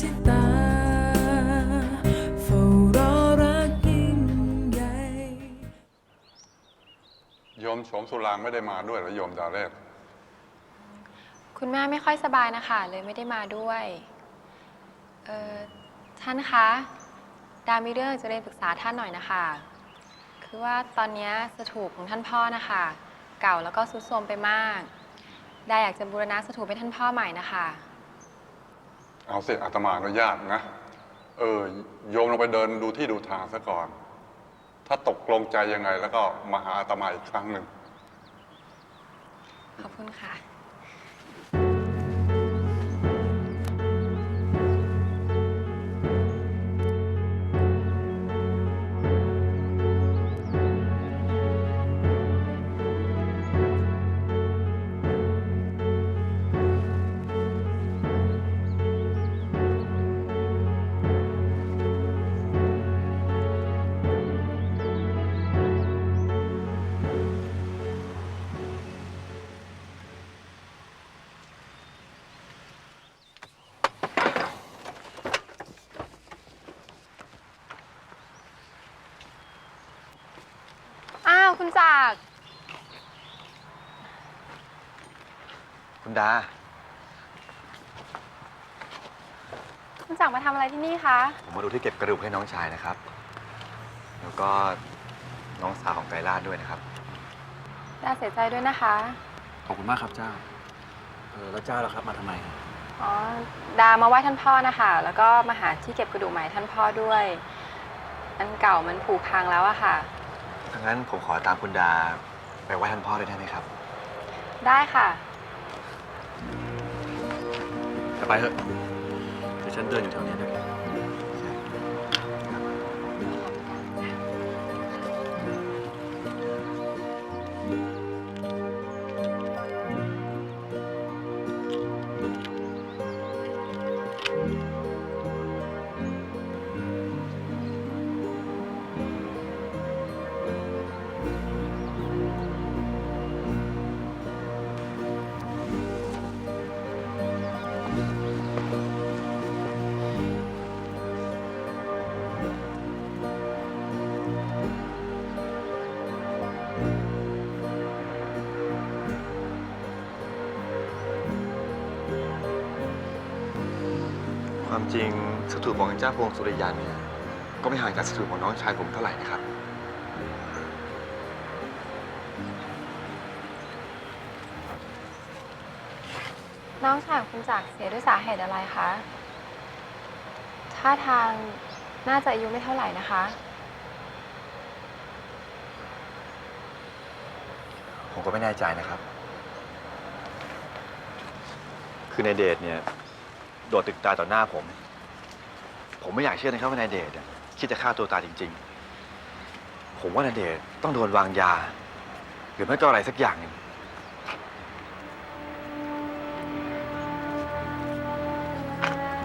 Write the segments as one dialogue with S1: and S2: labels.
S1: ที่ตาเฝ้ารอรักยิ่งใหญ่
S2: โยมโฉมสุรางไม่ได้มาด้วยเหรอโยมดาเรศ
S3: คุณแม่ไม่ค่อยสบายนะคะ เลยไม่ได้มาด้วยเออท่านคะดามีเรื่องจะเรียนปรึกษาท่านหน่อยนะคะ คือว่าตอนเนี้ยสถูปของท่านพ่อนะคะ เก่าแล้วก็ทรุดโทรมไปมาก ดาอยากจะบูรณะสถูปให้ท่านพ่อใหม่นะคะ
S2: เอาเสร็จอาตมาอนุญาตนะ เออ โยมลงไปเดินดูที่ดูทางซะก่อน ถ้าตกลงใจยังไง แล้วก็มาหาอาตมาอีกครั้งหนึ่ง
S3: ขอบคุณค่ะ คุณจักร
S4: คุณดา
S3: คุณจักรมาทำอะไรที่นี่คะ
S4: ผมมาดูที่เก็บกระดูกให้น้องชายนะครับ แล้วก็น้องสาวของไกรลาดด้วยนะครับ
S3: ดาเสียใจด้วยนะคะ
S5: ขอบคุณมากครับเจ้า เออแล้วเจ้าล่ะครับมาทำไม
S3: อ๋อ ดามาไหว้ท่านพ่อนะคะ แล้วก็มาหาที่เก็บกระดูกใหม่ท่านพ่อด้วย อันเก่ามันผุพังแล้วอะค่ะ
S4: ทั้างนั้นผมขอตามคุณดา ไปไหว้ท่านพ่อด้วยได้ไหมครับ
S3: ได้ค่ะ
S5: จะไปเถอะเดี๋ยวฉันเดินอยู่แถวเนี้ยเดี๋ย
S4: ความจริงสถูปของเจ้าพวงสุริยันเนี่ยก็ไม่ห่างจากสถูปของน้องชายผมเท่าไหร่นะครับ
S3: น้องชายของคุณจักรเสียด้วยสาเหตุอะไรคะท่าทางน่าจะอายุไม่เท่าไหร่นะคะ
S4: ผมก็ไม่แน่ใจนะครับ คือในเดชเนี่ยโดดตึกตายต่อหน้าผม ผมไม่อยากเชื่อนะครับว่านายเดชเนี่ยคิดจะฆ่าตัวตายจริง ๆ ผมว่านายเดชต้องโดนวางยา หรือไม่ก็อะไรสักอย่างหนึ่ง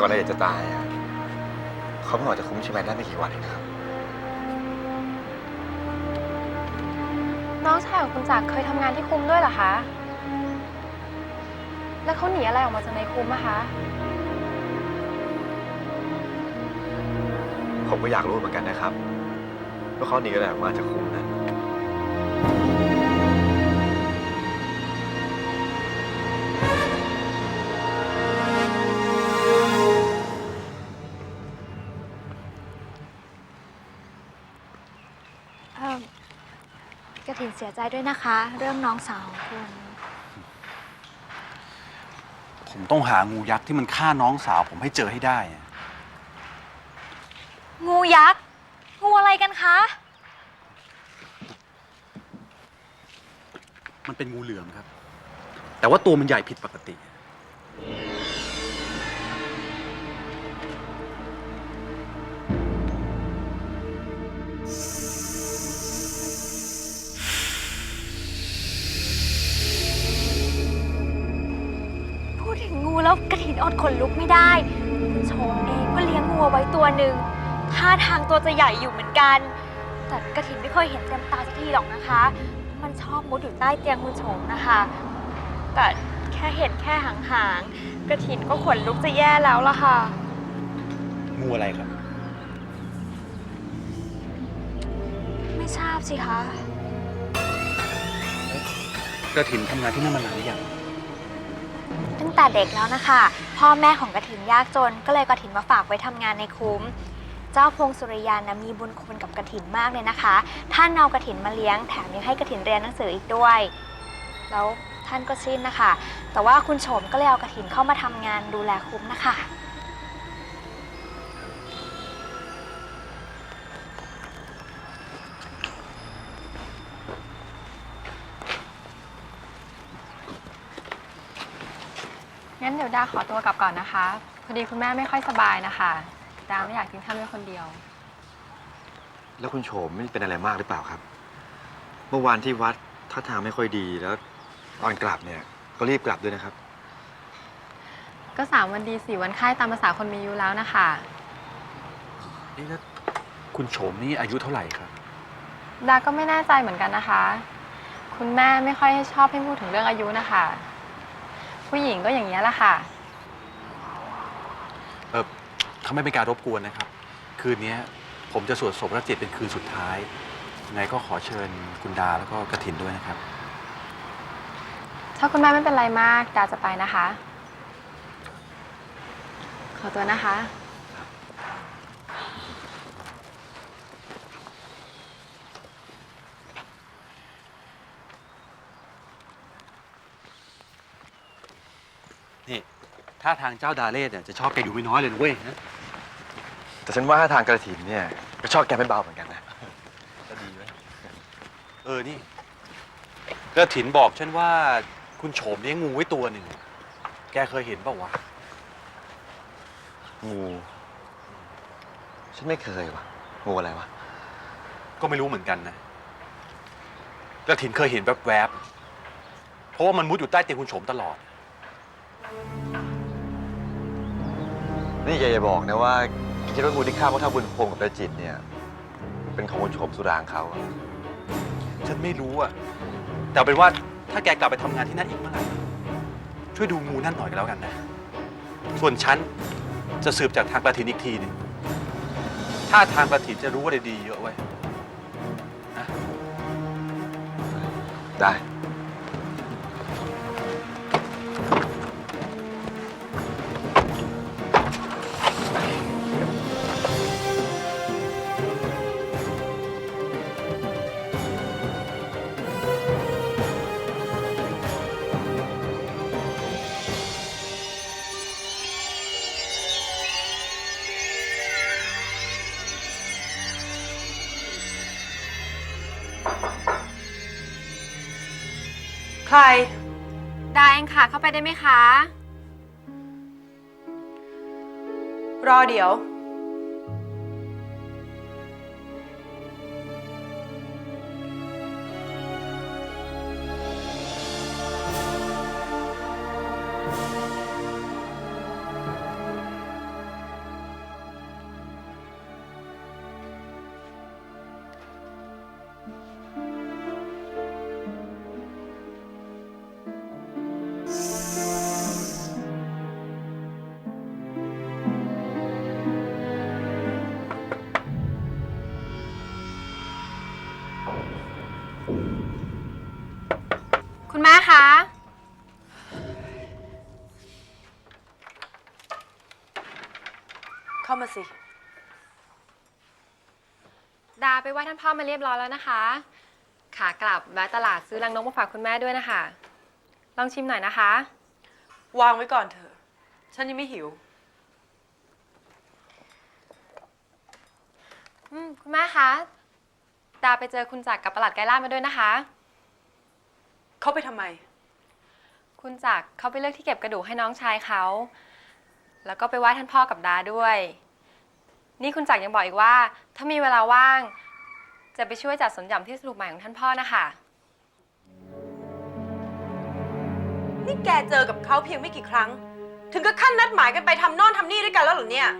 S4: ก่อนนายเดชจะตายอะเขาเพิ่งออกจากคุ้มชิแมนได้ไม่กี่วันเองนะครับ
S3: น้องชายของคุณจักรเคยทำงานที่คุมด้วยเหรอคะ แล้วเขาหนีอะไรออกมาจากในคุมอะคะ
S4: ผมก็อยากรู้เหมือนกันนะครับว่าเขาหนีอะไรออกมาจากคุมนั้น
S6: เอิ่มกระถินเสียใจด้วยนะคะ เรื่องน้องสาวของคุณ
S5: ผมต้องหางูยักษ์ที่มันฆ่าน้องสาวผมให้เจอให้ได้อะ
S6: งูยักษ์ งูอะไรกันคะ
S5: มันเป็นงูเหลือมครับ แต่ว่าตัวมันใหญ่ผิดปกติ
S6: พูดถึงงูแล้วกระถินอดขนลุกไม่ได้คุณโชมเองก็เลี้ยงงูเอาไว้ตัวหนึ่ง ท่าทางตัวจะใหญ่อยู่เหมือนกัน แต่กระถินไม่เคยเห็นเต็มตาสักทีหรอกนะคะ มันชอบมุดอยู่ใต้เตียงคุณโฉมนะคะ แต่แค่เห็นแค่ห่างๆกระถินก็ขนลุกจะแย่แล้วล่ะค่ะ
S5: งูอะไรครับ
S6: ไม่ทราบสิคะ
S5: กระถินทำงานที่นั่นมานานหรือยัง
S6: ตั้งแต่เด็กแล้วนะคะ พ่อแม่ของกระถินยากจนก็เลยกระถินมาฝากไว้ทำงานในคุ้ม เจ้าพงสุริยานะมีบุญคุณกับกระถินมากเลยนะคะ ท่านเอากระถินมาเลี้ยงแถมยังให้กระถินเรียนหนังสืออีกด้วย แล้วท่านก็ชินนะคะ แต่ว่าคุณโฉมก็เลยเอากระถินเข้ามาทำงานดูแลคุ้มนะคะ
S3: งั้นเดี๋ยวดาขอตัวกลับก่อนนะคะ พอดีคุณแม่ไม่ค่อยสบายนะคะ ดาไม่อยากกินข้าวด้วยคนเดียว
S4: แล้วคุณโฉมไม่เป็นอะไรมากหรือเปล่าครับ เมื่อวานที่วัดท่าทางไม่ค่อยดีแล้วตอนกลับเนี่ย ก็รีบกลับด้วยนะครับ
S3: ก็สามวันดีสี่วันไข้ตามภาษาคนมีอายุแล้วนะคะ
S5: นี่แล้วคุณโฉมนี่อายุเท่าไหร่ครับ
S3: ดาก็ไม่แน่ใจเหมือนกันนะคะ คุณแม่ไม่ค่อยชอบให้พูดถึงเรื่องอายุนะคะ ผู้หญิงก็อย่างนี้ยแหละค่ะ
S5: เออ เขาไม่เป็นการรบกวนนะครับ คืนนี้ผมจะสวดศพพระเจ็ดเป็นคืนสุดท้ายยังไงก็ขอเชิญคุณดาแล้วก็กระถินด้วยนะครับ
S3: ถ้าคุณแม่ไม่เป็นไรมาก ดาจะไปนะคะ ขอตัวนะคะ
S5: นี่ ถ้าทางเจ้าดาเล่เนี่ยจะชอบแกอยู่ไม่น้อยเลยนะเว้ยนะ
S4: แต่ฉันว่าทางกระถินเนี่ยก็ชอบแกไม่เบาเหมือนกันนะก็ดีไว้ย
S5: เออนี่กระถินบอกฉันว่าคุณโฉมเลี้ยงงูไว้ตัวหนึ่ง แกเคยเห็นเปล่าวะ
S4: งูฉันไม่เคยวะงูอะไรวะ
S5: ก็ไม่รู้เหมือนกันนะกระถินเคยเห็นแวบๆ เพราะว่ามันมุดอยู่ใต้เตียงคุณโฉมตลอด
S4: นี่แกอย่าบอกนะว่า คิดว่างูที่ฆ่าพวกเท่าบุญพงษ์กับประจิตเนี่ย เป็นของคุณโฉมสุรางเขาอะ
S5: ฉันไม่รู้อะแต่เอาเป็นว่าถ้าแกกลับไปทำงานที่นั่นอีกเมื่อไหร่ช่วยดูงูนั่นหน่อยก็แล้วกันนะ ส่วนฉันจะสืบจากทางกระถินอีกทีหนึงถ้าทางกระถินจะรู้ว่าได้ดีเยอะไว้ยนะ
S4: ได้
S1: ร
S3: ดาเองค่ะ เข้าไปได้ไหมคะ
S1: รอเดี๋ยว เข้ามาสิ
S3: ดาไปไหว้ท่านพ่อมาเรียบร้อยแล้วนะคะ ขากลับแวะตลาดซื้อรังนกมาฝากคุณแม่ด้วยนะคะ ลองชิมหน่อยนะคะ
S1: วางไว้ก่อนเถอะ ฉันยังไม่หิว
S3: อืมคุณแม่คะ ดาไปเจอคุณจักรกับประหลัดไกรล่าดมาด้วยนะคะ
S1: เข้าไปทำไม
S3: คุณจักรเขาไปเลือกที่เก็บกระดูกให้น้องชายเขา แล้วก็ไปไหว้ท่านพ่อกับดาด้วย นี่คุณจักรยังบอกอีกว่า ถ้ามีเวลาว่าง จะไปช่วยจัดสวนหย่อมที่สรุปใหม่ของท่านพ่อนะคะ
S1: นี่แกเจอกับเขาเพียงไม่กี่ครั้ง ถึงกับขั้นนัดหมายกันไปทำโน่นทำนี่ด้วยกันแล้วเหรอเนี่ย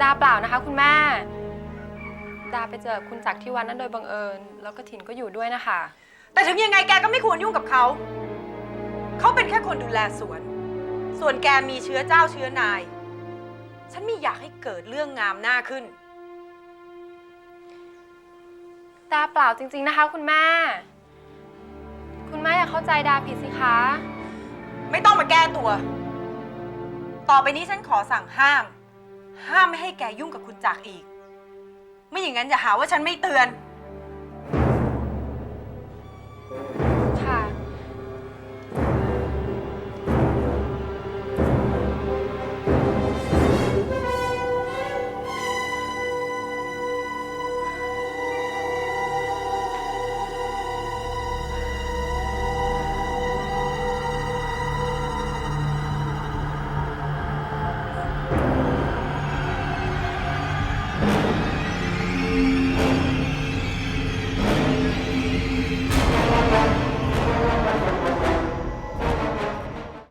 S3: ดาเปล่านะคะ คุณแม่ ดาไปเจอคุณจักรที่วันนั้นโดยบังเอิญ แล้วก็ถิ่นก็อยู่ด้วยนะคะ
S1: แต่ถึงยังไงแกก็ไม่ควรยุ่งกับเขา เขาเป็นแค่คนดูแลสวน ส่วนแกมีเชื้อเจ้าเชื้อนาย ฉันไม่อยากให้เกิดเรื่องงามหน้าขึ้น
S3: ดาเปล่าจริง ๆนะคะ คุณแม่ คุณแม่อย่าเข้าใจดาผิดสิคะ
S1: ไม่ต้องมาแก้ตัว ต่อไปนี้ฉันขอสั่งห้าม ห้ามไม่ให้แกยุ่งกับคุณจักรอีก ไม่อย่างนั้นอย่าหาว่าฉันไม่เตือน
S3: ด